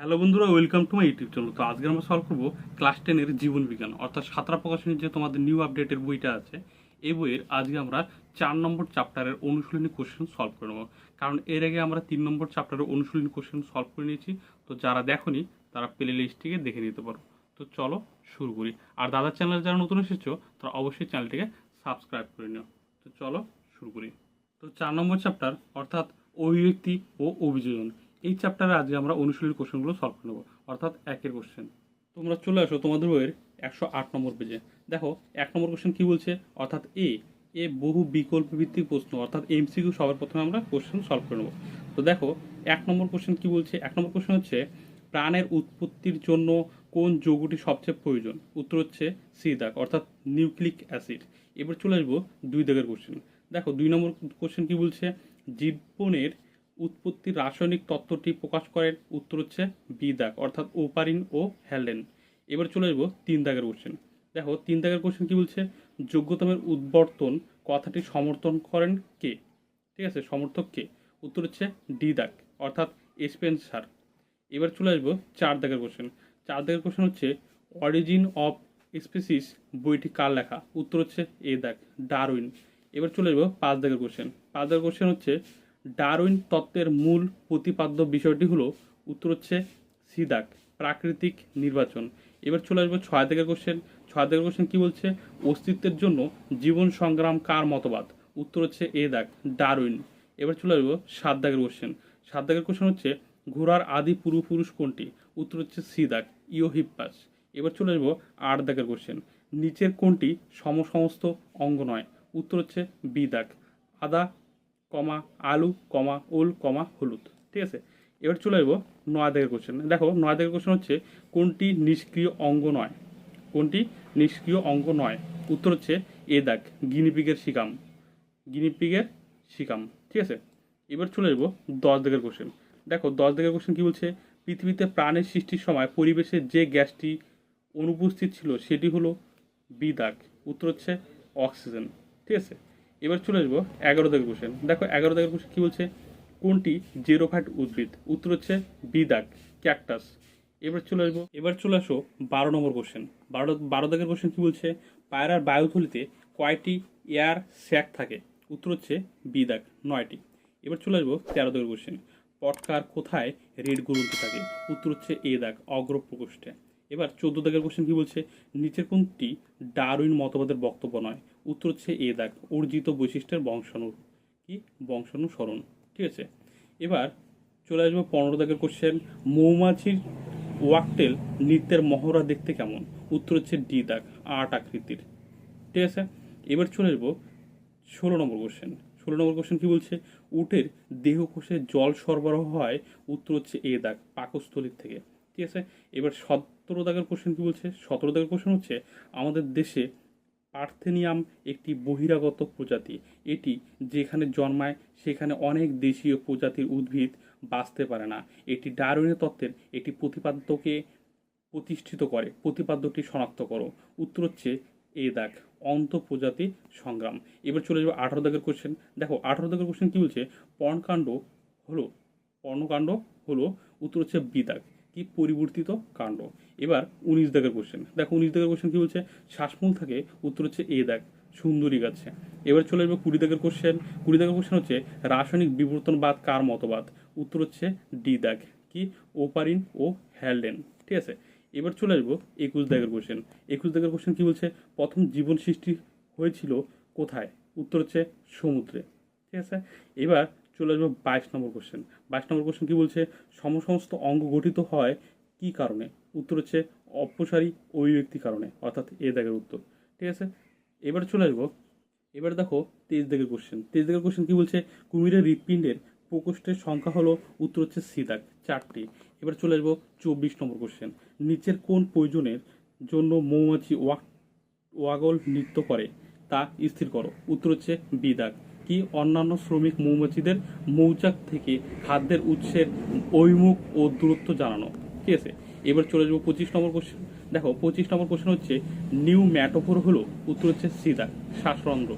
Hello বন্ধুরা, welcome to my YouTube channel. তো আজকে আমরা সলভ করব ক্লাস টেনের জীবন বিজ্ঞান অর্থাৎ সাঁতরা প্রকাশনীর যে তোমাদের নিউ আপডেটের বইটা আছে, এই বইয়ের আজকে আমরা চার নম্বর চ্যাপ্টারের অনুশীলনী কোশ্চেন সলভ করে নেব। কারণ এর আগে আমরা তিন নম্বর চ্যাপ্টারের অনুশীলনী কোশ্চেন সলভ করে নিয়েছি। তো যারা দেখোনি, তারা প্লে লিস্টটিকে দেখে নিতে পারো। তো চলো শুরু করি। আর দাদার চ্যানেলে যারা নতুন এসেছ, তারা অবশ্যই চ্যানেলটিকে সাবস্ক্রাইব করে নিও। তো চলো শুরু করি। তো চার নম্বর চ্যাপ্টার অর্থাৎ অভিব্যক্তি ও অভিযোজন। এই চ্যাপ্টারে আজকে আমরা অনুশীলনী কোশ্চেনগুলো সলভ করে নেব, অর্থাৎ একের কোশ্চেন তোমরা চলে আসো তোমাদের বইয়ের একশো আট নম্বর পেজে দেখো, এক নম্বর কোশ্চেন কী বলছে? অর্থাৎ এ এ বহু বিকল্প ভিত্তিক প্রশ্ন, অর্থাৎ এমসিকিউ সবার প্রথমে আমরা কোশ্চেন সলভ করে নেব। তো দেখো, এক নম্বর কোশ্চেন কী বলছে? এক নম্বর কোশ্চেন হচ্ছে, প্রাণের উৎপত্তির জন্য কোন যৌগটি সবচেয়ে প্রয়োজন? উত্তর হচ্ছে সি দাগ, অর্থাৎ নিউক্লিক অ্যাসিড। এবার চলে আসব দুই দাগের কোশ্চেন দেখো, দুই নম্বর কোশ্চেন কী বলছে? জীবনের উৎপত্তির রাসায়নিক তত্ত্বটি প্রকাশ করেন উত্তর হচ্ছে বি দাগ, অর্থাৎ ওপারিন ও হ্যালেন এবার চলে আসব তিন দাগের কোশ্চেন দেখো, তিন দাগের কোশ্চেন কি বলছে? যোগ্যতমের উদ্বর্তন কথাটি সমর্থন করেন কে? ঠিক আছে, সমর্থক কে? উত্তর হচ্ছে ডি দাগ, অর্থাৎ স্পেন্সার। এবার চলে আসব চার দাগের কোশ্চেন চার দাগের কোশ্চেন হচ্ছে অরিজিন অফ স্পিসিস বইটি কার লেখা? উত্তর হচ্ছে এ দাগ, ডারউইন। এবার চলে আসব পাঁচ দাগের কোশ্চেন পাঁচ দাগের কোশ্চেন হচ্ছে ডারউইন তত্ত্বের মূল প্রতিপাদ্য বিষয়টি হলো, উত্তর হচ্ছে সিদাক, প্রাকৃতিক নির্বাচন। এবার চলে আসব ছয় দাগের কোশ্চেন ছয় দাগের কোশ্চেন কি বলছে? অস্তিত্বের জন্য জীবন সংগ্রাম কার মতবাদ? উত্তর হচ্ছে এ দাগ, ডারউইন। এবার চলে আসব সাত দাগের কোশ্চেন সাত দাগের কোশ্চেন হচ্ছে, ঘোড়ার আদি পূর্বপুরুষ কোনটি? উত্তর হচ্ছে সি দাগ ইওহিপ্পাস এবার চলে আসব আট দাগের কোশ্চেন নিচের কোনটি সমসমস্ত অঙ্গ নয়? উত্তর হচ্ছে বি দাগ। আদা কমা আলু, কমা ওল কমা হলুদ। ঠিক আছে? এবার চলে আসব নয় দাগের কোশ্চেন দেখো, নয় দাগের কোশ্চেন হচ্ছে, কোনটি নিষ্ক্রিয় অঙ্গ নয়? কোনটি নিষ্ক্রিয় অঙ্গ নয়? উত্তর হচ্ছে, এ দাগ গিনিপিগের শিকাম। গিনিপিগের শিকাম। ঠিক আছে? এবার চলে আসব দশ দাগের কোশ্চেন দেখো, দশ দাগের কোশ্চেন কি বলছে? পৃথিবীতে প্রাণের সৃষ্টির সময় পরিবেশে যে গ্যাসটি অনুপস্থিত ছিল, সেটি হলো বি দাগ। উত্তর হচ্ছে অক্সিজেন। ঠিক আছে? এবার চলে আসব এগারো দাগের কোশ্চেন দেখো এগারো দাগের কোশ্চেন কি বলছে? কোনটি জেরোফাইট উদ্ভিদ? উত্তর হচ্ছে বি দাগ, ক্যাকটাস। এবার চলে আসব, এবার চলে আসো বারো নম্বর কোশ্চেন বারো বারো দাগের কোশ্চেন কি বলছে? পায়রার বায়ুথলিতে কয়টি এয়ার স্যাক থাকে? উত্তর হচ্ছে বি দাগ, নয়টি। এবার চলে আসব তেরো দাগের কোশ্চেন পটকার কোথায় রেড গ্রন্থি থাকে? উত্তর হচ্ছে এ দাগ অগ্র প্রকোষ্ঠে এবার চোদ্দ দাগের কোশ্চেন কি বলছে? নিচের কোনটি ডারউইন মতবাদের বক্তব্য নয়? উত্তর হচ্ছে এ দাগ অর্জিত বৈশিষ্ট্যের বংশাণু কি? বংশানুসরণ ঠিক আছে? এবার চলে আসব পনেরো দাগের কোশ্চেন মৌমাছির ওয়াকটেল নৃত্যের মহড়া দেখতে কেমন? উত্তর হচ্ছে ডি দাগ আট আকৃতির, ঠিক আছে? এবার চলে আসব ষোলো নম্বর কোশ্চেন ষোলো নম্বর কোশ্চেন কী বলছে? উটের দেহকোষে জল সরবরাহ হয়, উত্তর হচ্ছে এ দাগ পাকস্থলীর থেকে, ঠিক আছে? এবার সতেরো দাগের কোশ্চেন কী বলছে? সতেরো দাগের কোশ্চেন হচ্ছে, আমাদের দেশে পার্থেনিয়াম একটি বহিরাগত প্রজাতি। এটি যেখানে জন্মায়, সেখানে অনেক দেশীয় প্রজাতির উদ্ভিদ বাঁচতে পারে না। এটি ডারউইনের তত্ত্বের একটি প্রতিপাদ্যকে প্রতিষ্ঠিত করে। প্রতিপাদ্যটি শনাক্ত করো। উত্তর হচ্ছে এ দাগ, অন্ত প্রজাতি সংগ্রাম। এবার চলে যাব আঠারো দাগের কোশ্চেন দেখো, আঠারো দাগের কোশ্চেন কি বলছে? পর্ণকাণ্ড হলো পর্ণকাণ্ড হলো উত্তর হচ্ছে বি দাগ। কি পরিবর্তিত কাণ্ড? এবার উনিশ দাগের কোশ্চেন দেখো উনিশ দাগের কোশ্চেন কি বলছে? শ্বাসমূল থাকে, উত্তর হচ্ছে এ দাগ, সুন্দরী গাছে। এবার চলে যাব কুড়ি দাগের কোশ্চেন কুড়ি দাগের কোশ্চেন হচ্ছে রাসায়নিক বিবর্তনবাদ কার মতবাদ? উত্তর হচ্ছে ডি দাগ। কি? ওপারিন ও হ্যালডেন। ঠিক আছে? এবার চলে আসব একুশ দাগের কোশ্চেন একুশ দাগের কোশ্চেন কি বলছে? প্রথম জীবন সৃষ্টি হয়েছিল কোথায়? উত্তর হচ্ছে সমুদ্রে। ঠিক আছে? এবার চলে আসব বাইশ নম্বর কোশ্চেন বাইশ নম্বর কোশ্চেন কি বলছে? সমসমস্ত অঙ্গ গঠিত হয় কি কারণে? উত্তর হচ্ছে অপসারী অভিব্যক্তি কারণে, অর্থাৎ এ দাগের উত্তর। ঠিক আছে? এবার চলে আসব। এবার দেখো তেইশ দাগের কোশ্চেন তেইশ দাগের কোশ্চেন কি বলছে? কুমিরের হৃৎপিণ্ডের প্রকোষ্ঠের সংখ্যা হলো, উত্তর হচ্ছে সি দাগ, চারটি। এবার চলে আসব চব্বিশ নম্বর কোশ্চেন নিচের কোন প্রয়োজনের জন্য মৌমাছি ওয়াক ওয়াগল নৃত্য করে? তা স্থির করো। উত্তর হচ্ছে বি দাগ। কি অন্যান্য শ্রমিক মৌমাছিদের মৌচাক থেকে খাদ্যের উৎসের অভিমুখ ও দূরত্ব জানানো। ঠিক আছে? এবার চলে যাব পঁচিশ নম্বর কোশ্চেন দেখো, পঁচিশ নম্বর কোশ্চেন হচ্ছে নিউ ম্যাটোফোর হলো, উত্তর হচ্ছে সিদা শ্বাসরন্ধ্র।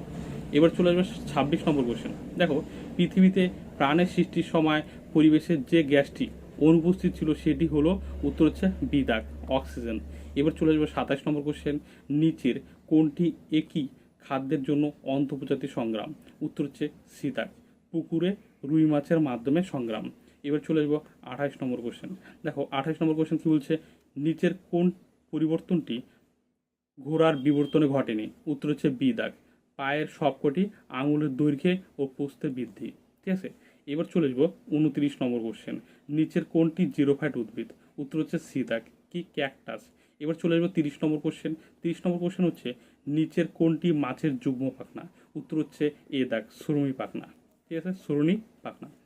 এবার চলে আসবে ছাব্বিশ নম্বর কোশ্চেন দেখো, পৃথিবীতে প্রাণের সৃষ্টির সময় পরিবেশের যে গ্যাসটি অনুপস্থিত ছিল, সেটি হলো, উত্তর হচ্ছে বি দাগ অক্সিজেন। এবার চলে আসব সাতাশ নম্বর কোশ্চেন নিচের কোনটি একই খাদ্যের জন্য অন্তর্প্রজাতি সংগ্রাম। উত্তর হচ্ছে সি দাগ পুকুরে রুই মাছের মাধ্যমে সংগ্রাম। এবার চলে আসব আঠাশ নম্বর কোশ্চেন দেখো, আঠাইশ নম্বর কোশ্চেন কি বলছে? নিচের কোন পরিবর্তনটি ঘোড়ার বিবর্তনে ঘটেনি? উত্তর হচ্ছে বি দাগ। পায়ের সবকটি আঙুলের দৈর্ঘ্যে ও পোস্তে বৃদ্ধি। ঠিক আছে? এবার চলে আসব উনত্রিশ নম্বর কোশ্চেন নিচের কোনটি জিরো ফ্যাট উদ্ভিদ? উত্তর হচ্ছে সি দাগ। কি ক্যাকটাস এবার চলে আসব তিরিশ নম্বর কোশ্চেন তিরিশ নম্বর কোশ্চেন হচ্ছে নিচের কোনটি মাছের যুগ্ম পাখনা? উত্তর হচ্ছে এ দাগ, সুরমি পাখনা। ঠিক আছে? সুরনি পাখনা।